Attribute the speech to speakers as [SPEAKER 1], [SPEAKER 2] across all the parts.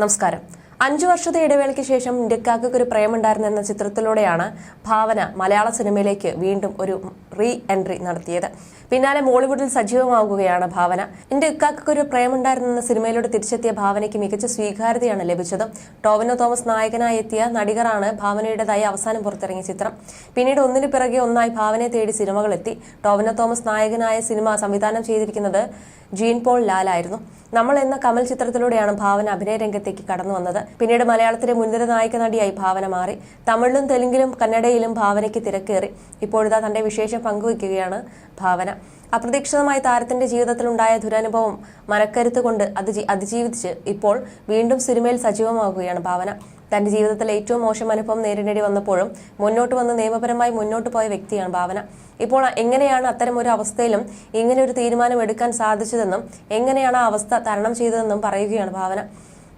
[SPEAKER 1] നമസ്കാരം. അഞ്ചു വർഷത്തെ ഇടവേളയ്ക്ക് ശേഷം ഇന്ത്യക്കാർക്ക് ഒരു പ്രേമുണ്ടായിരുന്നു എന്ന ചിത്രത്തിലൂടെയാണ് ഭാവന മലയാള സിനിമയിലേക്ക് വീണ്ടും ഒരു റീ എൻട്രി നടത്തിയത്. പിന്നാലെ മോളിവുഡിൽ സജീവമാവുകയാണ് ഭാവന. ഇന്ത്യക്കാർക്ക് ഒരു പ്രേമുണ്ടായിരുന്നു എന്ന സിനിമയിലൂടെ തിരിച്ചെത്തിയ ഭാവനയ്ക്ക് മികച്ച സ്വീകാര്യതയാണ് ലഭിച്ചത്. ടോവിനോ തോമസ് നായകനായി എത്തിയ നടികറാണ് ഭാവനയുടേതായി അവസാനം പുറത്തിറങ്ങിയ ചിത്രം. പിന്നീട് ഒന്നിനു പിറകെ ഒന്നായി ഭാവനയെ തേടി സിനിമകളെത്തി. ടോവിനോ തോമസ് നായകനായ സിനിമ സംവിധാനം ചെയ്തിരിക്കുന്നത് ജീൻ പോൾ ലാലായിരുന്നു. നമ്മൾ എന്ന കമൽ ചിത്രത്തിലൂടെയാണ് ഭാവന അഭിനയ രംഗത്തേക്ക് കടന്നു വന്നത്. പിന്നീട് മലയാളത്തിലെ മുൻനിര നായിക നടിയായി ഭാവന മാറി. തമിഴിലും തെലുങ്കിലും കന്നഡയിലും ഭാവനയ്ക്ക് തിരക്കേറി. ഇപ്പോഴിതാ തന്റെ വിശേഷം പങ്കുവയ്ക്കുകയാണ് ഭാവന. അപ്രതീക്ഷിതമായി താരത്തിന്റെ ജീവിതത്തിലുണ്ടായ ദുരനുഭവം മനക്കരുത്ത് കൊണ്ട് അത് അതിജീവിച്ച് ഇപ്പോൾ വീണ്ടും സിനിമയിൽ സജീവമാകുകയാണ് ഭാവന. തന്റെ ജീവിതത്തിൽ ഏറ്റവും മോശം അനുഭവം നേരിടേണ്ടി വന്നപ്പോഴും മുന്നോട്ട് വന്ന് നിയമപരമായി മുന്നോട്ട് പോയ വ്യക്തിയാണ് ഭാവന. ഇപ്പോൾ എങ്ങനെയാണ് അത്തരം ഒരു അവസ്ഥയിലും ഇങ്ങനെ ഒരു തീരുമാനം എടുക്കാൻ സാധിച്ചതെന്നും എങ്ങനെയാണ് ആ അവസ്ഥ തരണം ചെയ്തതെന്നും പറയുകയാണ് ഭാവന.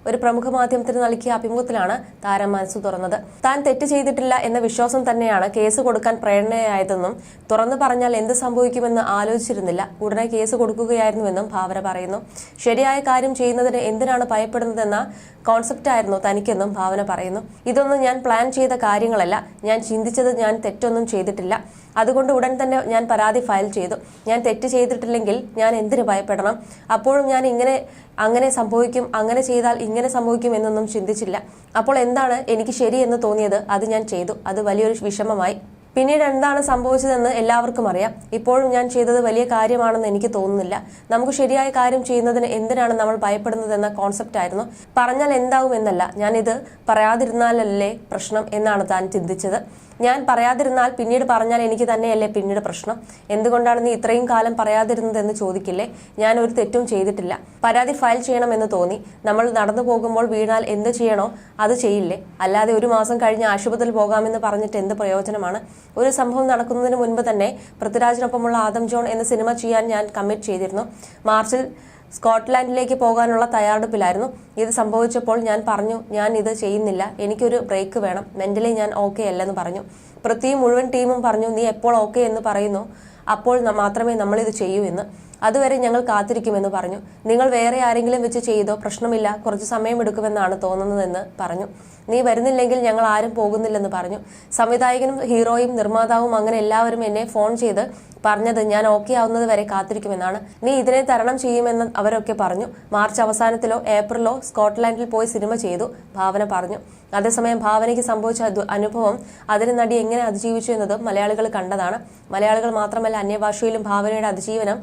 [SPEAKER 1] ഒരു പ്രമുഖ മാധ്യമത്തിന് നൽകിയ അഭിമുഖത്തിലാണ് താരം മനസ്സ് തുറന്നത്. താൻ തെറ്റ് ചെയ്തിട്ടില്ല എന്ന വിശ്വാസം തന്നെയാണ് കേസ് കൊടുക്കാൻ പ്രേരണയായതെന്നും തുറന്നു പറഞ്ഞാൽ എന്ത് സംഭവിക്കുമെന്ന് ആലോചിച്ചിരുന്നില്ല. ഉടനെ കേസ് കൊടുക്കുകയായിരുന്നുവെന്നും ഭാവന പറയുന്നു. ശരിയായ കാര്യം ചെയ്യുന്നതിന് എന്തിനാണ് ഭയപ്പെടുന്നതെന്ന കോൺസെപ്റ്റ് ആയിരുന്നു തനിക്കെന്നും ഭാവന പറയുന്നു. ഇതൊന്നും ഞാൻ പ്ലാൻ ചെയ്ത കാര്യങ്ങളല്ല. ഞാൻ ചിന്തിച്ചത് ഞാൻ തെറ്റൊന്നും ചെയ്തിട്ടില്ല. അതുകൊണ്ട് ഉടൻ തന്നെ ഞാൻ പരാതി ഫയൽ ചെയ്തു. ഞാൻ തെറ്റ് ചെയ്തിട്ടില്ലെങ്കിൽ ഞാൻ എന്തിനു ഭയപ്പെടണം? അപ്പോഴും ഞാൻ ഇങ്ങനെ അങ്ങനെ സംഭവിക്കും അങ്ങനെ ചെയ്താൽ ഇങ്ങനെ സംഭവിക്കും എന്നൊന്നും ചിന്തിച്ചില്ല. അപ്പോൾ എന്താണ് എനിക്ക് ശരിയെന്ന് തോന്നിയത്? അത് ഞാൻ ചെയ്തു. അത് വലിയൊരു വിഷമമായി. പിന്നീട് എന്താണ് സംഭവിച്ചതെന്ന് എല്ലാവർക്കും അറിയാം. ഇപ്പോഴും ഞാൻ ചെയ്തത് വലിയ കാര്യമാണെന്ന് എനിക്ക് തോന്നുന്നില്ല. നമുക്ക് ശരിയായ കാര്യം ചെയ്യുന്നതിന് എന്തിനാണ് നമ്മൾ ഭയപ്പെടുന്നതെന്ന കോൺസെപ്റ്റ് ആയിരുന്നു. പറഞ്ഞാൽ എന്താവും എന്നല്ല ഞാനിത് പറയാതിരുന്നാലല്ലേ പ്രശ്നം എന്നാണ് താൻ ചിന്തിച്ചത്. ഞാൻ പറയാതിരുന്നാൽ പിന്നീട് പറഞ്ഞാൽ എനിക്ക് തന്നെയല്ലേ പിന്നീട് പ്രശ്നം? എന്തുകൊണ്ടാണ് നീ ഇത്രയും കാലം പറയാതിരുന്നതെന്ന് ചോദിക്കില്ലേ? ഞാൻ ഒരു തെറ്റും ചെയ്തിട്ടില്ല. പരാതി ഫയൽ ചെയ്യണമെന്ന് തോന്നി. നമ്മൾ നടന്നു പോകുമ്പോൾ വീണാൽ എന്ത് ചെയ്യണോ അത് ചെയ്യില്ലേ? അല്ലാതെ ഒരു മാസം കഴിഞ്ഞ് ആശുപത്രിയിൽ പോകാമെന്ന് പറഞ്ഞിട്ട് എന്ത് പ്രയോജനമാണ്? ഒരു സംഭവം നടക്കുന്നതിന് മുൻപ് തന്നെ പൃഥ്വിരാജിനൊപ്പമുള്ള ആദം ജോൺ എന്ന സിനിമ ചെയ്യാൻ ഞാൻ കമ്മിറ്റ് ചെയ്തിരുന്നു. മാർച്ചിൽ സ്കോട്ട്ലാൻഡിലേക്ക് പോകാനുള്ള തയ്യാറെടുപ്പിലായിരുന്നു. ഇത് സംഭവിച്ചപ്പോൾ ഞാൻ പറഞ്ഞു ഞാൻ ഇത് ചെയ്യുന്നില്ല. എനിക്കൊരു ബ്രേക്ക് വേണം. മെന്റലി ഞാൻ ഓക്കെ അല്ലെന്ന് പറഞ്ഞു. പ്രത്യേകം മുഴുവൻ ടീമും പറഞ്ഞു നീ എപ്പോൾ ഓക്കെ എന്ന് പറയുന്നു? അപ്പോൾ മാത്രമേ നമ്മൾ ഇത് ചെയ്യൂ എന്ന്. അതുവരെ ഞങ്ങൾ കാത്തിരിക്കുമെന്ന് പറഞ്ഞു. നിങ്ങൾ വേറെ ആരെങ്കിലും വെച്ച് ചെയ്തോ പ്രശ്നമില്ല കുറച്ച് സമയമെടുക്കുമെന്നാണ് തോന്നുന്നതെന്ന് പറഞ്ഞു. നീ വരുന്നില്ലെങ്കിൽ ഞങ്ങൾ ആരും പോകുന്നില്ലെന്ന് പറഞ്ഞു. സംവിധായകനും ഹീറോയും നിർമ്മാതാവും അങ്ങനെ എല്ലാവരും എന്നെ ഫോൺ ചെയ്ത് പറഞ്ഞത് ഞാൻ ഓക്കെ ആവുന്നത് വരെ കാത്തിരിക്കുമെന്നാണ്. നീ ഇതിനെ തരണം ചെയ്യുമെന്ന് അവരൊക്കെ പറഞ്ഞു. മാർച്ച് അവസാനത്തിലോ ഏപ്രിലോ സ്കോട്ട്ലാൻഡിൽ പോയി സിനിമ ചെയ്തു ഭാവന പറഞ്ഞു. അതേസമയം ഭാവനയ്ക്ക് സംഭവിച്ച അനുഭവം അതിന് നടി എങ്ങനെ അതിജീവിച്ചു എന്നത് മലയാളികൾ കണ്ടതാണ്. മലയാളികൾ മാത്രമല്ല അന്യഭാഷയിലും ഭാവനയുടെ അതിജീവനം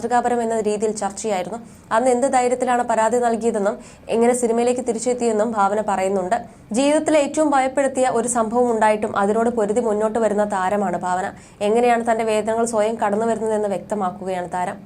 [SPEAKER 1] മാതൃകാപരം എന്ന രീതിയിൽ ചർച്ചയായിരുന്നു. അന്ന് എന്ത് ധൈര്യത്തിലാണ് പരാതി നൽകിയതെന്നും എങ്ങനെ സിനിമയിലേക്ക് തിരിച്ചെത്തിയെന്നും ഭാവന പറയുന്നുണ്ട്. ജീവിതത്തിൽ ഏറ്റവും ഭയപ്പെടുത്തിയ ഒരു സംഭവം ഉണ്ടായിട്ടും അതിനോട് പൊരുതി മുന്നോട്ട് വരുന്ന താരമാണ് ഭാവന. എങ്ങനെയാണ് തന്റെ വേദനകൾ സ്വയം കടന്നു വരുന്നതെന്ന് വ്യക്തമാക്കുകയാണ് താരം.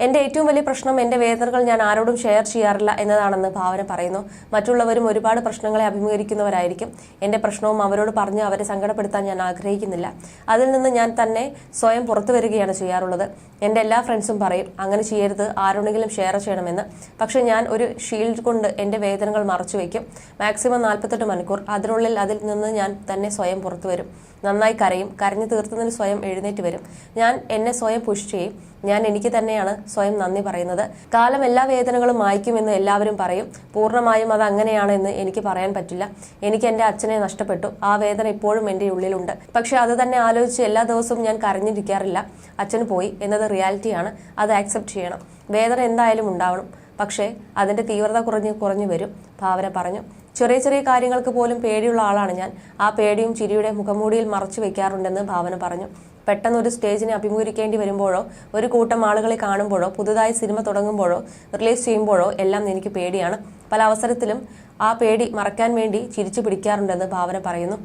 [SPEAKER 1] എന്റെ ഏറ്റവും വലിയ പ്രശ്നം എന്റെ വേദനകൾ ഞാൻ ആരോടും ഷെയർ ചെയ്യാറില്ല എന്നതാണെന്ന് ഭാവന പറയുന്നു. മറ്റുള്ളവരും ഒരുപാട് പ്രശ്നങ്ങളെ അഭിമുഖീകരിക്കുന്നവരായിരിക്കും. എന്റെ പ്രശ്നവും അവരോട് പറഞ്ഞ് അവരെ സങ്കടപ്പെടുത്താൻ ഞാൻ ആഗ്രഹിക്കുന്നില്ല. അതിൽ നിന്ന് ഞാൻ തന്നെ സ്വയം പുറത്തു വരികയാണ് ചെയ്യാറുള്ളത്. എന്റെ എല്ലാ ഫ്രണ്ട്സും പറയും അങ്ങനെ ചെയ്യരുത് ആരോടെങ്കിലും ഷെയർ ചെയ്യണമെന്ന്. പക്ഷെ ഞാൻ ഒരു ഷീൽഡ് കൊണ്ട് എന്റെ വേദനകൾ മറച്ചു വയ്ക്കും. മാക്സിമം നാൽപ്പത്തെട്ട് മണിക്കൂർ അതിനുള്ളിൽ അതിൽ നിന്ന് ഞാൻ തന്നെ സ്വയം പുറത്തു വരും. നന്നായി കരയും കരഞ്ഞു തീർത്തതിന് സ്വയം എഴുന്നേറ്റ് വരും. ഞാൻ എന്നെ സ്വയം പുഷ് ചെയ്യും. ഞാൻ എനിക്ക് തന്നെയാണ് സ്വയം നന്ദി പറയുന്നത്. കാലം എല്ലാ വേദനകളും മായ്ക്കുമെന്ന് എല്ലാവരും പറയും. പൂർണമായും അത് അങ്ങനെയാണ് എന്ന് എനിക്ക് പറയാൻ പറ്റില്ല. എനിക്ക് എന്റെ അച്ഛനെ നഷ്ടപ്പെട്ടു. ആ വേദന ഇപ്പോഴും എന്റെ ഉള്ളിലുണ്ട്. പക്ഷെ അത് തന്നെ ആലോചിച്ച് എല്ലാ ദിവസവും ഞാൻ കരഞ്ഞിരിക്കാറില്ല. അച്ഛൻ പോയി. എന്നത് റിയാലിറ്റിയാണ്. അത് ആക്സെപ്റ്റ് ചെയ്യണം. വേദന എന്തായാലും ഉണ്ടാവണം. പക്ഷേ അതിന്റെ തീവ്രത കുറഞ്ഞ് കുറഞ്ഞു വരും ഭാവന പറഞ്ഞു. ചെറിയ ചെറിയ കാര്യങ്ങൾക്ക് പോലും പേടിയുള്ള ആളാണ് ഞാൻ. ആ പേടിയും ചിരിയുടെ മുഖമൂടിയിൽ മറച്ചു വെക്കാറുണ്ടെന്ന് ഭാവന പറഞ്ഞു. പെട്ടെന്ന് ഒരു സ്റ്റേജിനെ അഭിമുഖീകരിക്കേണ്ടി വരുമ്പോഴോ ഒരു കൂട്ടം ആളുകളെ കാണുമ്പോഴോ പുതുതായി സിനിമ തുടങ്ങുമ്പോഴോ റിലീസ് ചെയ്യുമ്പോഴോ എല്ലാം എനിക്ക് പേടിയാണ്. പല അവസരത്തിലും ആ പേടി മറക്കാൻ വേണ്ടി ചിരിച്ചു പിടിക്കാറുണ്ടെന്ന് ഭാവന പറയുന്നു.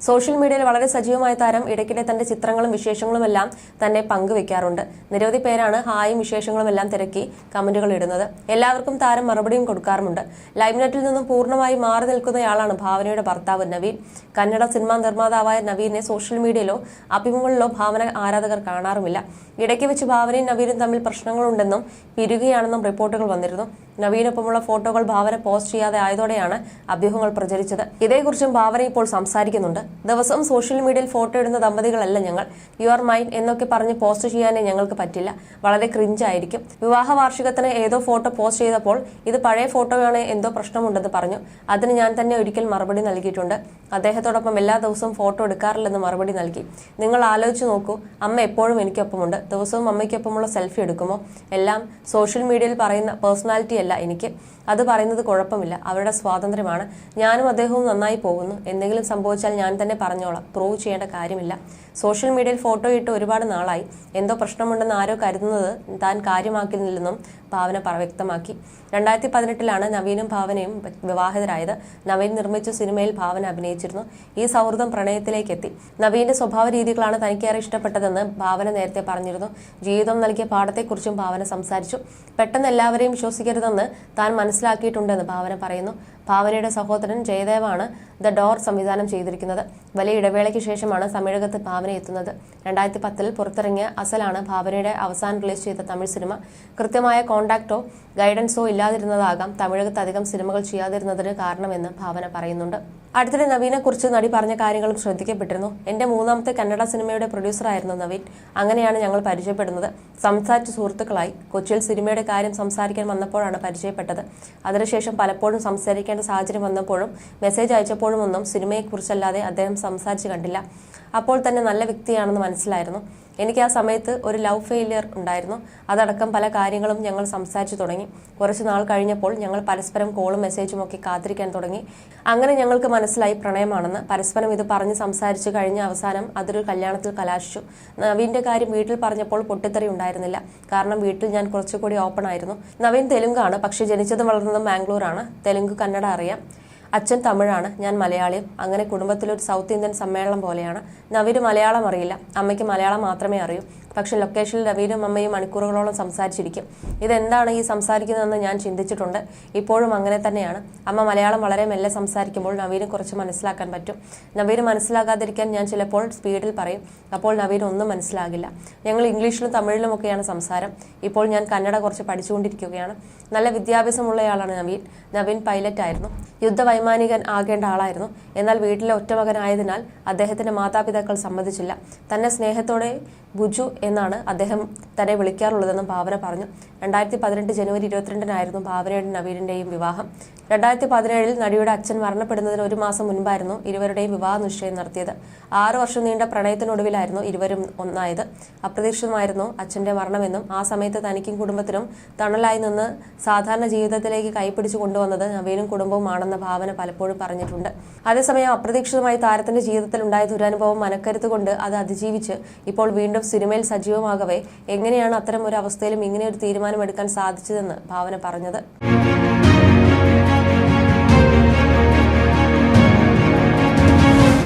[SPEAKER 1] സോഷ്യൽ മീഡിയയിൽ വളരെ സജീവമായ താരം ഇടയ്ക്കിടെ തന്റെ ചിത്രങ്ങളും വിശേഷങ്ങളുമെല്ലാം തന്നെ പങ്കുവെക്കാറുണ്ട്. നിരവധി പേരാണ് ഹായും വിശേഷങ്ങളും എല്ലാം തിരക്കി കമന്റുകൾ ഇടുന്നത്. എല്ലാവർക്കും താരം മറുപടിയും കൊടുക്കാറുമുണ്ട്. ലൈംനെറ്റിൽ നിന്നും പൂർണമായി മാറി നിൽക്കുന്നയാളാണ് ഭാവനയുടെ ഭർത്താവ് നവീൻ. കന്നഡ സിനിമാ നിർമ്മാതാവായ നവീനെ സോഷ്യൽ മീഡിയയിലോ അഭിമുഖങ്ങളിലോ ഭാവന ആരാധകർ കാണാറുമില്ല. ഇടയ്ക്ക് വെച്ച് ഭാവനയും നവീനും തമ്മിൽ പ്രശ്നങ്ങളുണ്ടെന്നും പിരിയുകയാണെന്നും റിപ്പോർട്ടുകൾ വന്നിരുന്നു. നവീനൊപ്പമുള്ള ഫോട്ടോകൾ ഭാവന പോസ്റ്റ് ചെയ്യാതെ ആയതോടെയാണ് അഭ്യൂഹങ്ങൾ പ്രചരിച്ചത്. ഇതേക്കുറിച്ചും ഭാവന ഇപ്പോൾ സംസാരിക്കുന്നുണ്ട്. ദിവസവും സോഷ്യൽ മീഡിയയിൽ ഫോട്ടോ ഇടുന്ന ദമ്പതികളല്ല ഞങ്ങൾ. യു ആർ മൈൻ എന്നൊക്കെ പറഞ്ഞ് പോസ്റ്റ് ചെയ്യാനേ ഞങ്ങൾക്ക് പറ്റില്ല. വളരെ ക്രിഞ്ചായിരിക്കും വിവാഹ വാർഷികത്തിന് ഏതോ ഫോട്ടോ പോസ്റ്റ് ചെയ്തപ്പോൾ ഇത് പഴയ ഫോട്ടോയാണ് എന്തോ പ്രശ്നമുണ്ടെന്ന് പറഞ്ഞു. അതിന് ഞാൻ തന്നെ ഒരിക്കൽ മറുപടി നൽകിയിട്ടുണ്ട്. അദ്ദേഹത്തോടൊപ്പം എല്ലാ ദിവസവും ഫോട്ടോ എടുക്കാറില്ലെന്ന് മറുപടി നൽകി. നിങ്ങൾ ആലോചിച്ച് നോക്കൂ. അമ്മ എപ്പോഴും എനിക്കൊപ്പമുണ്ട്. ദിവസവും അമ്മയ്ക്കൊപ്പമുള്ള സെൽഫി എടുക്കുമോ? എല്ലാം സോഷ്യൽ മീഡിയയിൽ പറയുന്ന പേഴ്സണാലിറ്റി അല്ല എനിക്ക്. അത് പറയുന്നത് കുഴപ്പമില്ല. അവരുടെ സ്വാതന്ത്ര്യമാണ്. ഞാനും അദ്ദേഹവും നന്നായി പോകുന്നു. എന്തെങ്കിലും സംഭവിച്ചാൽ ഞാൻ തന്നെ പറഞ്ഞോളാം. പ്രൂവ് ചെയ്യേണ്ട കാര്യമില്ല. സോഷ്യൽ മീഡിയയിൽ ഫോട്ടോ ഇട്ട് ഒരുപാട് നാളായി. എന്തോ പ്രശ്നമുണ്ടെന്ന് ആരോ കരുതുന്നത് താൻ കാര്യമാക്കുന്നില്ലെന്നും ഭാവന വ്യക്തമാക്കി. രണ്ടായിരത്തി പതിനെട്ടിലാണ് നവീനും ഭാവനയും വിവാഹിതരായത്. നവീൻ നിർമ്മിച്ച സിനിമയിൽ ഭാവന അഭിനയിച്ചിരുന്നു. ഈ സൗഹൃദം പ്രണയത്തിലേക്ക് എത്തി നവീന്റെ സ്വഭാവ രീതികളാണ് തനിക്കേറെ ഇഷ്ടപ്പെട്ടതെന്ന് ഭാവന നേരത്തെ പറഞ്ഞിരുന്നു. ജീവിതം നൽകിയ പാഠത്തെക്കുറിച്ചും ഭാവന സംസാരിച്ചു. പെട്ടെന്ന് എല്ലാവരെയും വിശ്വസിക്കരുതെന്ന് താൻ മനസ്സിലാക്കിയിട്ടുണ്ടെന്ന് ഭാവന പറയുന്നു. ഭാവനയുടെ സഹോദരൻ ജയദേവാണ് ദ ഡോർ സംവിധാനം ചെയ്തിരിക്കുന്നത്. വലിയ ഇടവേളയ്ക്ക് ശേഷമാണ് തമിഴകത്ത് ഭാവന എത്തുന്നത്. രണ്ടായിരത്തി പത്തിൽ പുറത്തിറങ്ങിയ അസലാണ് ഭാവനയുടെ അവസാനം റിലീസ് ചെയ്ത തമിഴ് സിനിമ. കൃത്യമായ കോണ്ടാക്ടോ ഗൈഡൻസോ ഇല്ലാതിരുന്നതാകാം തമിഴകത്ത് അധികം സിനിമകൾ ചെയ്യാതിരുന്നതിന് കാരണമെന്ന് ഭാവന പറയുന്നുണ്ട്. അടുത്തിടെ നവീനെ കുറിച്ച് നടി പറഞ്ഞ കാര്യങ്ങളും ശ്രദ്ധിക്കപ്പെട്ടിരുന്നു. എന്റെ മൂന്നാമത്തെ കന്നഡ സിനിമയുടെ പ്രൊഡ്യൂസറായിരുന്നു നവീൻ. അങ്ങനെയാണ് ഞങ്ങൾ പരിചയപ്പെടുന്നത്. സംസാരിച്ച സുഹൃത്തുക്കളായി കൊച്ചിയിൽ സിനിമയുടെ കാര്യം സംസാരിക്കാൻ വന്നപ്പോഴാണ് പരിചയപ്പെട്ടത്. അതിനുശേഷം പലപ്പോഴും സംസാരിക്കേണ്ട സാഹചര്യം വന്നപ്പോഴും മെസ്സേജ് അയച്ചപ്പോഴും ഒന്നും സിനിമയെക്കുറിച്ചല്ലാതെ അദ്ദേഹം സംസാരിച്ച് കണ്ടില്ല. അപ്പോൾ തന്നെ നല്ല വ്യക്തിയാണെന്ന് മനസ്സിലായിരുന്നു. എനിക്ക് ആ സമയത്ത് ഒരു ലവ് ഫെയിലിയർ ഉണ്ടായിരുന്നു. അതടക്കം പല കാര്യങ്ങളും ഞങ്ങൾ സംസാരിച്ചു തുടങ്ങി. കുറച്ച് നാൾ കഴിഞ്ഞപ്പോൾ ഞങ്ങൾ പരസ്പരം കോളും മെസ്സേജും ഒക്കെ കാത്തിരിക്കാൻ തുടങ്ങി. അങ്ങനെ ഞങ്ങൾക്ക് മനസ്സിലായി പ്രണയമാണെന്ന്. പരസ്പരം ഇത് പറഞ്ഞ് സംസാരിച്ച് കഴിഞ്ഞ അവസാനം അതൊരു കല്യാണത്തിൽ കലാശിച്ചു. നവീന്റെ കാര്യം വീട്ടിൽ പറഞ്ഞപ്പോൾ പൊട്ടിത്തെറി ഉണ്ടായിരുന്നില്ല. കാരണം വീട്ടിൽ ഞാൻ കുറച്ചുകൂടി ഓപ്പൺ ആയിരുന്നു. നവീൻ തെലുങ്കാണ് പക്ഷേ ജനിച്ചതും വളർന്നതും ബാംഗ്ലൂരാണ് തെലുങ്ക് കന്നഡ അറിയാം. അച്ഛൻ തമിഴാണ് ഞാൻ മലയാളിയും. അങ്ങനെ കുടുംബത്തിലൊരു സൗത്ത് ഇന്ത്യൻ സമ്മേളനം പോലെയാണ്. നവിന് മലയാളം അറിയില്ല. അമ്മയ്ക്ക് മലയാളം മാത്രമേ അറിയൂ. പക്ഷെ ലൊക്കേഷനിൽ രവീനും അമ്മയും മണിക്കൂറുകളോളം സംസാരിച്ചിരിക്കും. ഇതെന്താണ് ഈ സംസാരിക്കുന്നതെന്ന് ഞാൻ ചിന്തിച്ചിട്ടുണ്ട്. ഇപ്പോഴും അങ്ങനെ തന്നെയാണ്. അമ്മ മലയാളം വളരെ മെല്ലെ സംസാരിക്കുമ്പോൾ നവീന് കുറച്ച് മനസ്സിലാക്കാൻ പറ്റും. നവീന് മനസ്സിലാകാതിരിക്കാൻ ഞാൻ ചിലപ്പോൾ സ്പീഡിൽ പറയും. അപ്പോൾ നവീന് ഒന്നും മനസ്സിലാകില്ല. ഞങ്ങൾ ഇംഗ്ലീഷിലും തമിഴിലും ഒക്കെയാണ് സംസാരം. ഇപ്പോൾ ഞാൻ കന്നഡ കുറച്ച് പഠിച്ചുകൊണ്ടിരിക്കുകയാണ്. നല്ല വിദ്യാഭ്യാസമുള്ളയാളാണ് നവീൻ. നവീൻ പൈലറ്റ് ആയിരുന്നു. യുദ്ധവൈമാനികൻ ആകേണ്ട ആളായിരുന്നു. എന്നാൽ വീട്ടിലെ ഒറ്റമകനായതിനാൽ അദ്ദേഹത്തിന്റെ മാതാപിതാക്കൾ സമ്മതിച്ചില്ല. തന്നെ സ്നേഹത്തോടെ ബുജു എന്നാണ് അദ്ദേഹം തന്നെ വിളിക്കാറുള്ളതെന്നും ഭാവന പറഞ്ഞു. രണ്ടായിരത്തി പതിനെട്ട് ജനുവരി ഇരുപത്തിരണ്ടിനായിരുന്നു ഭാവനയുടെ നവീനിന്റെയും വിവാഹം. രണ്ടായിരത്തി പതിനേഴിൽ നടിയുടെ അച്ഛൻ മരണപ്പെടുന്നതിന് ഒരു മാസം മുൻപായിരുന്നു ഇരുവരുടെയും വിവാഹ നിശ്ചയം നടത്തിയത്. ആറു വർഷം നീണ്ട പ്രണയത്തിനൊടുവിലായിരുന്നു ഇരുവരും ഒന്നായത്. അപ്രതീക്ഷിതമായിരുന്നു അച്ഛന്റെ മരണമെന്നും ആ സമയത്ത് തനിക്കും കുടുംബത്തിനും തണലായി നിന്ന് സാധാരണ ജീവിതത്തിലേക്ക് കൈപ്പിടിച്ചു കൊണ്ടുവന്നത് നവീനും കുടുംബവുമാണെന്ന ഭാവന പലപ്പോഴും പറഞ്ഞിട്ടുണ്ട്. അതേസമയം അപ്രതീക്ഷിതമായി താരത്തിന്റെ ജീവിതത്തിൽ ഉണ്ടായ ദുരനുഭവം മനക്കരുത്തുകൊണ്ട് അത് അതിജീവിച്ച് ഇപ്പോൾ വീണ്ടും സിനിമയിൽ സജീവമാകവേ. എങ്ങനെയാണ് അത്തരം ഒരു അവസ്ഥയിലും ഇങ്ങനെ ഒരു തീരുമാനമെടുക്കാൻ സാധിച്ചതെന്ന് ഭാവന പറഞ്ഞത്?